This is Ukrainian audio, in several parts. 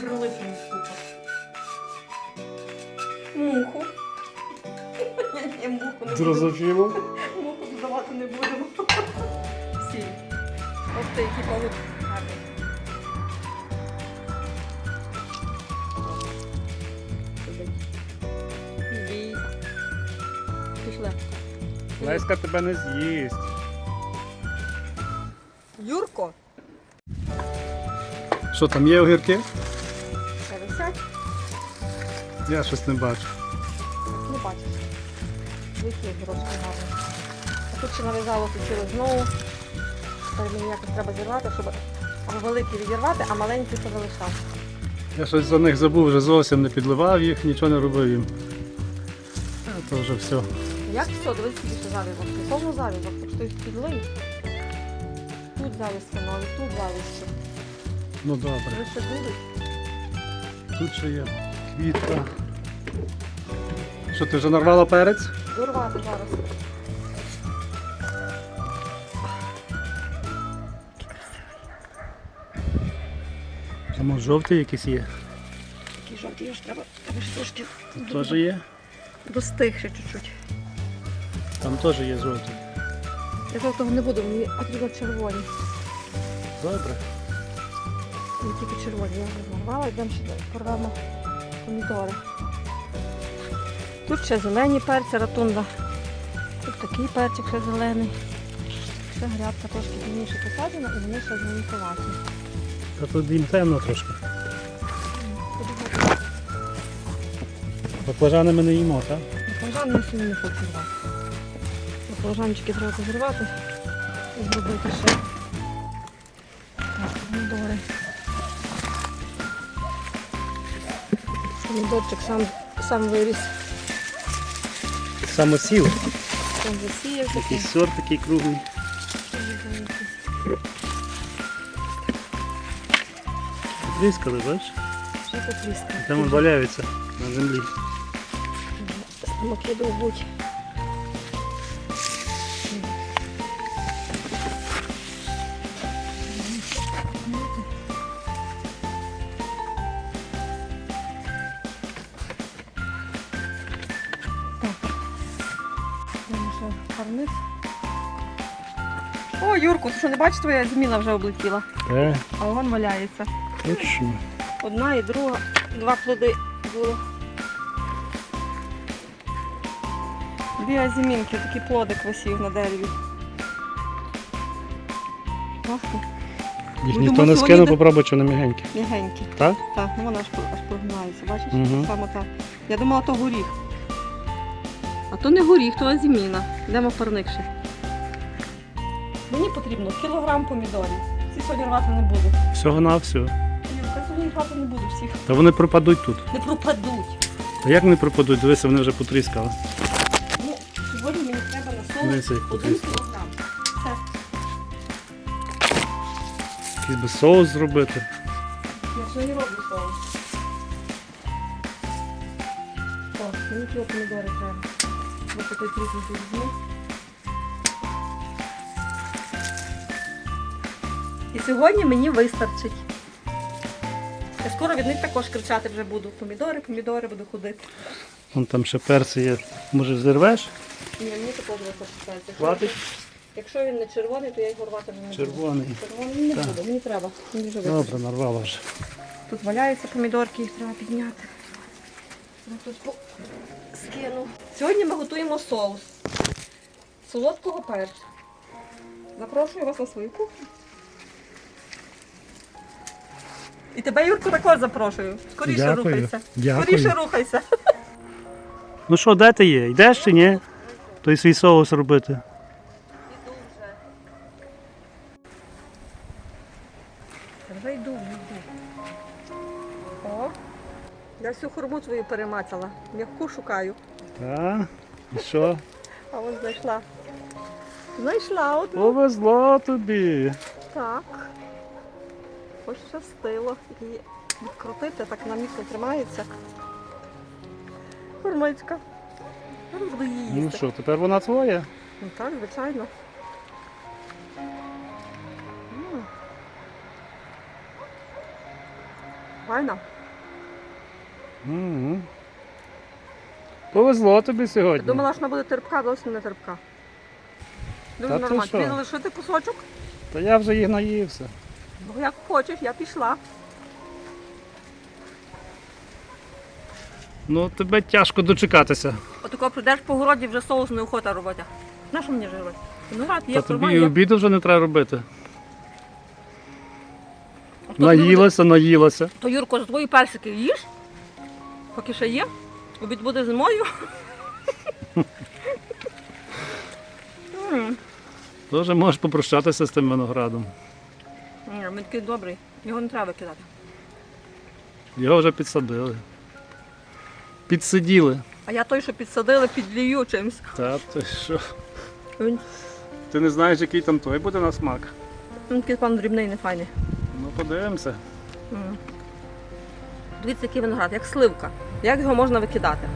Прилипнув штука. Муху. Ні, муху не. Дрозофілу. Муху додавати не будемо. Сіль. Ось ти, який павук гарний. Їсть. Пішли. Леська тебе не з'їсть. Юрко, Що там є огірки? Я щось не бачу. Не бачиш. Який грошки гарний. А тут ще нав'язало тут знову. Тепер мені якось треба зірвати, щоб великий відірвати, а маленький це залишав. Я щось за них забув, вже зовсім не підливав їх, нічого не робив їм. А то вже все. Як все, дивись, зав'язок. Ти повну зав'язок, так їх підлий. Тут зав'язки нові, тут зав'язки. Ну добре. Ви ще будуть? Тут ще є квітка. Що, ти вже нарвала перець? Дорвати зараз. А може жовтий якийсь є? Такі жовті, його ж треба, треба ж трошки Тут теж є. достиг ще чуть-чуть. Там теж є жовтий. Я жовтого не буду, мені потрібно червоні. Добре. Не тільки червоні, я вже нарвала, йдемо ще порвемо помідори. Тут ще зелені перці, ратунда. Тут такий перчик ще зелений. Ще грядка трошки пізніше посаджена і вони ще зеленкуваті. Та тут їм темно трошки. Баклажани ми не їмо, так? Баклажани я сьогодні не хочу рвати. Баклажанчики треба зірвати і зробити ще так, помідори. Помідорчик сам, сам виріс, Самосів. сам засіявся. Такий сорт такий круглий. Тріскали, бачиш? Ще потріскав. Там він валяється на землі. Смаки є Так. Юрку, ти що не бачиш, твоя зміна вже облетіла, Е, а вон валяється. точно. Одна і друга, два плоди було. Дві азімінки, такий плодик висів на дереві. Класно, Їх Ну, ніхто думаю, не скинув, де- бо пробуй, що вони м'ягенькі. м'ягенький. Так? Так, ну вона аж, по- аж прогинається, бачиш? Мгм. Саме так. Я думала, то горіх. А то не горіх, то азіміна. Йдемо в парник ще. Мені потрібно кілограм помідорів. Ці сьогодні рвати не буду. Всього на все. Юрка, сьогодні рвати не буду всіх. Та вони пропадуть тут. Не пропадуть. Та як не пропадуть? Дивися, вони вже потріскали. Ну, сьогодні мені треба на Дивися, один кілограм. Все. Якийсь би соус зробити. Я сьогодні роблю соус. О, мені кіло помідори треба. Ось такий тріснутий візьму. І сьогодні мені вистачить. Я скоро від них також кричати вже буду. Помідори, помідори буду ходити. Вон там ще перці є. Може зірвеш? Ні, мені також вистачить. Хватить? Якщо він не червоний, то я його рвати не буду. Червоний. Червоний не Так. буду, мені треба. Мені вже. Добре, нарвала вже. Тут валяються помідорки, їх треба підняти. Я тут скину. Сьогодні ми готуємо соус солодкого перцю. Запрошую вас на свою кухню. І тебе, Юрко, також запрошую. Скоріше Дякую. рухайся. Дякую. Скоріше рухайся. Ну що, де ти є? Йдеш чи ні? Той свій соус робити. Вже. Йду, йду. О, я всю хурму твою перемацала. М'яку шукаю. Так. І що? А ось знайшла. Знайшла одну. Повезло тобі. Так. Пощастило. І відкрутити, так на місці тримається. Хурмичка. Зараз буду її Ну що, тепер вона твоя? Ну так, звичайно. М. Файна. Угу. Повезло тобі сьогодні. Думала, що вона буде терпка, зовсім не терпка. Дуже Та ти нормально. що? Тобі залишити кусочок? Та я вже їх наївся. Бо як хочеш, я пішла. Ну, тебе тяжко дочекатися. Отако прийдеш по городі, вже соус неохота робити. На що мені жирувати? Виноград є, Та тобі і є. обіду вже не треба робити. А хто тобі? Наїлася, наїлася. То Юрко, з твої персики їж, поки ще є. Обід буде зимою. М, Тоже можеш попрощатися з тим виноградом. Ні, Він такий добрий, його не треба викидати. Його вже підсадили. Підсиділи. А я той, що підсадили, підлію чимось. Та ти що? Він, Ти не знаєш, який там той буде на смак. він такий пан дрібний, не файний. Ну подивимося. М. Дивіться, який виноград, як сливка. Як його можна викидати?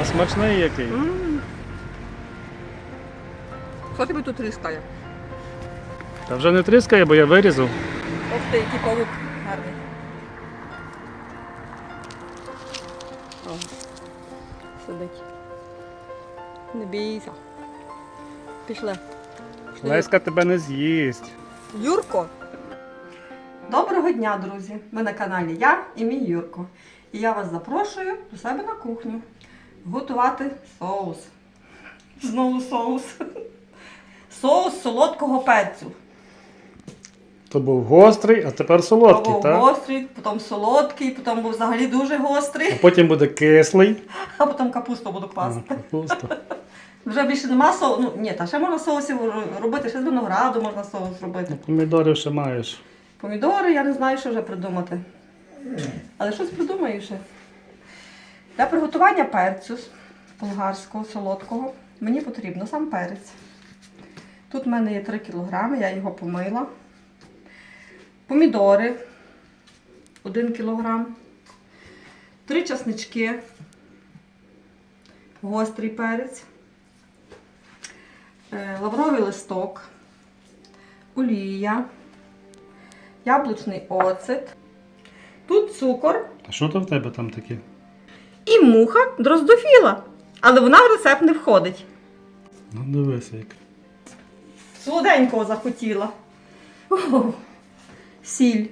А смачний який. М. Хто тобі тут різкає? Та вже не тріскає, бо я вирізав. Ох ти, який павук гарний. О, сидить. Не бійся. Пішли. Леська тебе не з'їсть. Юрко. Доброго дня, друзі! Ми на каналі Я і мій Юрко. І я вас запрошую до себе на кухню готувати соус. Знову соус. Соус солодкого перцю. То був гострий, а тепер солодкий, був так? гострий, потім солодкий, потім був взагалі дуже гострий, А потім буде кислий. а потім капусту буду А. Капуста. Вже більше нема соусу. Ну ні, та ще можна соусів робити, ще з винограду можна соус робити. Помідорів ще маєш. Помідори, я не знаю, що вже придумати. Але щось придумаю ще. Для приготування перцю болгарського, солодкого, мені потрібно сам перець. Тут в мене є 3 кг, я його помила. Помідори 1 кг. 3 часнички. Гострий перець. е, Лавровий листок. Олія яблучний оцет, тут цукор А що то в тебе там таке? і муха дроздофіла. Але вона в рецепт не входить. Ну дивися як. Солоденького захотіла. Сіль.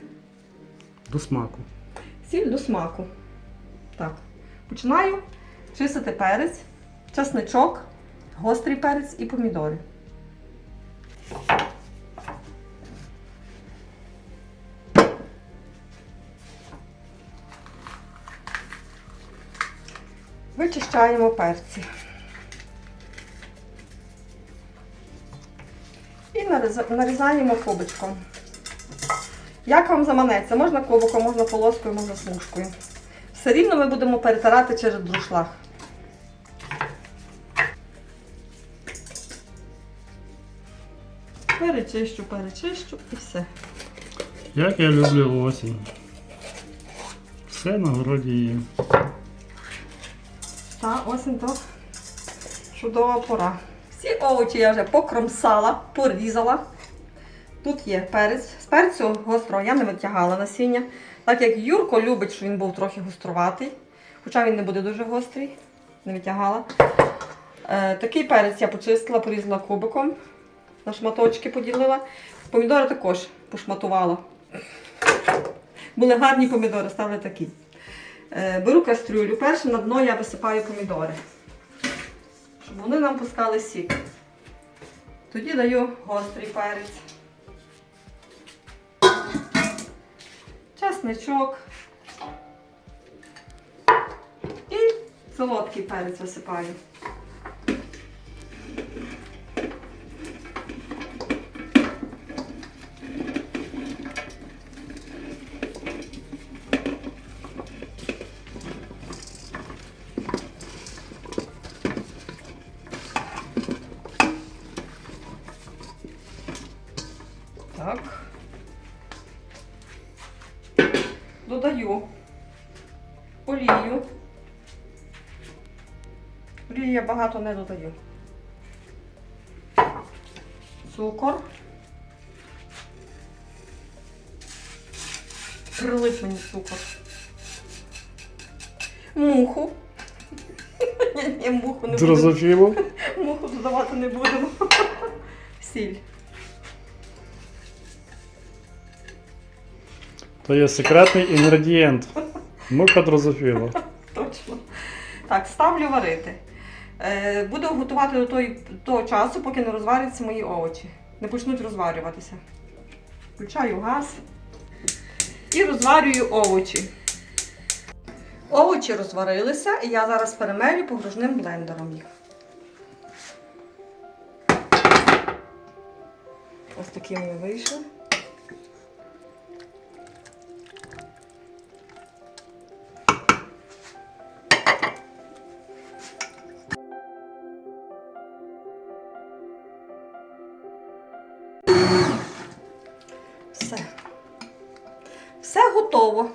До смаку. Сіль до смаку. Так. Починаю чистити перець, чесничок, гострий перець і помідори. Вичищаємо перці. І нарізаємо кубочком. Як вам заманеться? Можна кубиком, можна полоскою, можна смужкою. Все рівно ми будемо перетирати через друшлаг. Перечищу, перечищу і все. Як я люблю осінь. Все на городі є. Та осінь то чудова пора. Всі овочі я вже покромсала, порізала. Тут є перець. З перцю гострого я не витягала насіння. Так як Юрко любить, щоб він був трохи гоструватий. Хоча він не буде дуже гострий, не витягала. Е, такий перець я почистила, порізала кубиком, на шматочки поділила. Помідори також пошматувала. Були гарні помідори, стали такі. Е, Беру кастрюлю. Перше на дно я висипаю помідори, щоб вони нам пускали сік. Тоді даю гострий перець, чесничок і солодкий перець висипаю. Багато не додаю. Цукор. прилип мені цукор. Муху. Ні, муху не. Дрозофілу. Муху додавати не будемо. Сіль. То є секретний інгредієнт. Мука дрозофіла. Точно. Так, ставлю варити. Е, буду готувати до той, того часу, поки не розваряться мої овочі. Не почнуть розварюватися. Включаю газ і розварюю овочі. Овочі розварилися, і я зараз перемелю погружним блендером їх. Ось такі вони вийшли. Все. Все готово.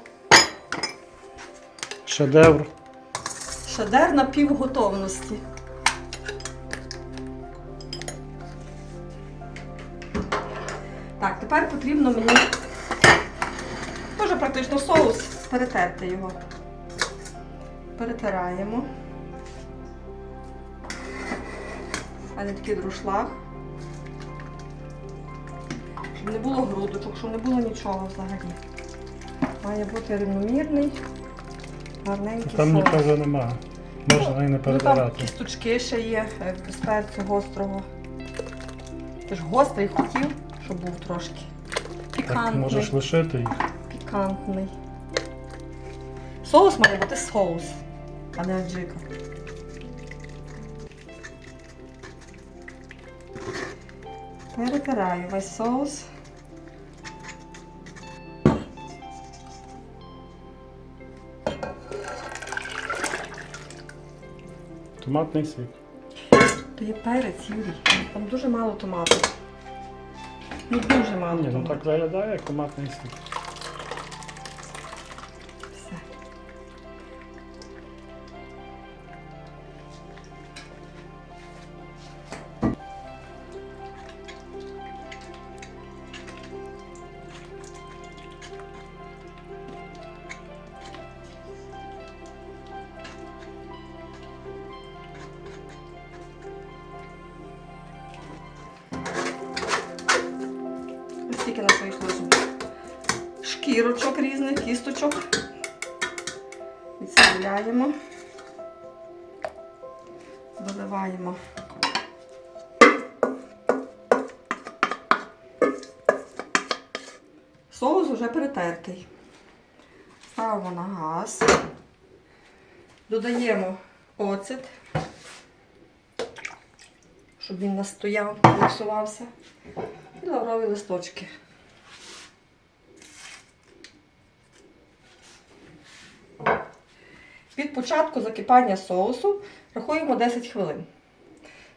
Шедевр. Шедер на півготовності. Так, тепер потрібно мені теж практично соус перетерти його. Перетираємо. А не такий друшлаг. Щоб не було грудочок, щоб не було нічого взагалі. Має бути рівномірний, гарненький Там соус. нічого немає. Можна і не Ну, там кісточки ще є е, без перцю гострого. Ти ж гострий хотів, щоб був трошки. Так Пікантний. можеш лишити їх. Пікантний. Соус має бути соус, а не аджика. Перетираю весь соус. Томатний сік. То є перець, Юрій. Там дуже мало томату. Ну дуже мало Ні, ну томату. так виглядає, як томатний сік. Кісточок. Відставляємо. Доливаємо. Соус вже перетертий. Ставимо на газ. Додаємо оцет, щоб він настояв, міксувався. І лаврові листочки. Від початку закипання соусу рахуємо 10 хвилин.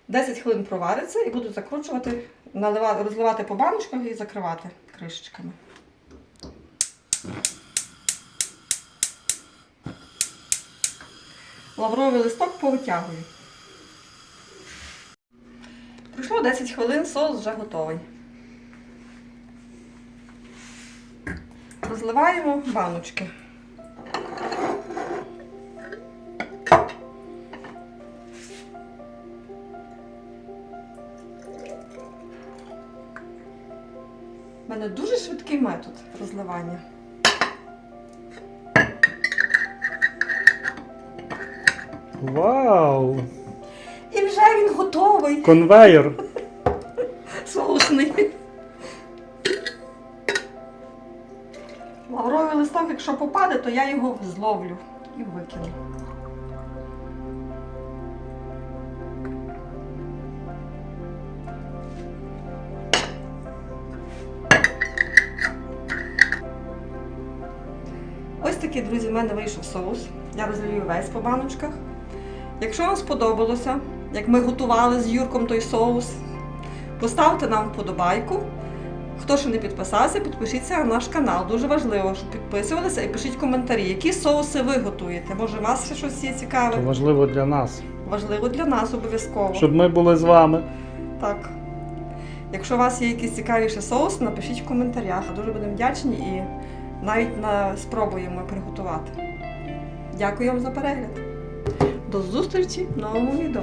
10 хвилин провариться і буду закручувати, наливати, розливати по баночках і закривати кришечками. Лавровий листок повитягую. Пройшло 10 хвилин, соус вже готовий. Розливаємо баночки. Швидкий метод розливання. Вау! І вже він готовий. Конвейер! Соусний. Лавровий листок, якщо попаде, то я його зловлю і викину. Такий, друзі, в мене вийшов соус. Я розлію весь по баночках. Якщо вам сподобалося, як ми готували з Юрком той соус, поставте нам вподобайку. Хто ще не підписався, підпишіться на наш канал. Дуже важливо, щоб підписувалися і пишіть коментарі, які соуси ви готуєте. Може, у вас ще щось є Це цікаве? важливо для нас. Важливо для нас обов'язково. Щоб ми були з вами. Так. Якщо у вас є якісь цікавіші соуси, напишіть в коментарях. Дуже будемо вдячні і навіть на спробуємо приготувати. Дякую вам за перегляд. До зустрічі в новому відео.